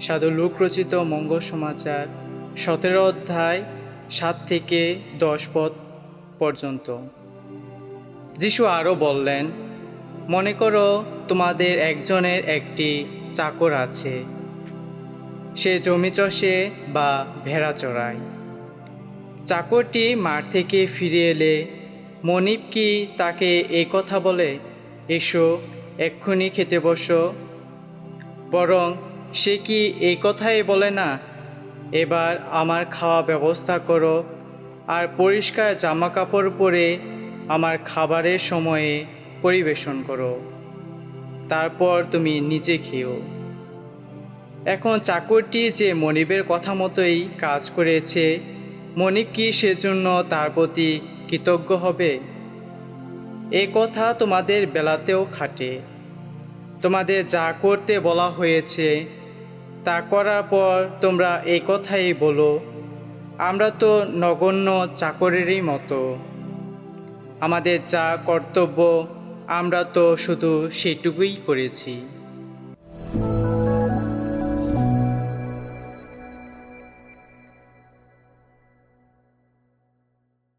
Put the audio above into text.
সাধু লোক রচিত মঙ্গল সমাচার, সতেরো অধ্যায় সাত থেকে দশ পদ পর্যন্ত। যিশু আরও বললেন, মনে করো তোমাদের একজনের একটি চাকর আছে, সে জমি চষে বা ভেড়া চড়ায়। চাকরটি মাঠ থেকে ফিরে এলে, মনিব কি তাকে এই কথা বলে, এসো, এক্ষুনি খেতে বসো। বরং সে কি এই কথাই বলে না? এবার আমার খাওয়া ব্যবস্থা করো আর পরিষ্কার জামা কাপড় পরে আমার খাবারের সময়ে পরিবেশন করো। তারপর তুমি নিজে খেও। এখন চাকরটি যে মনিবের কথা মতোই কাজ করেছে, মনিব কি সেজন্য তার প্রতি কৃতজ্ঞ হবে? এ কথা তোমাদের বেলাতেও খাটে। তোমাদের যা করতে বলা হয়েছে তা করার পর তোমরা এই কথাই বলো, আমরা তো নগণ্য চাকরেরই মতো। আমাদের যা কর্তব্য, আমরা তো শুধু সেটুকুই করেছি।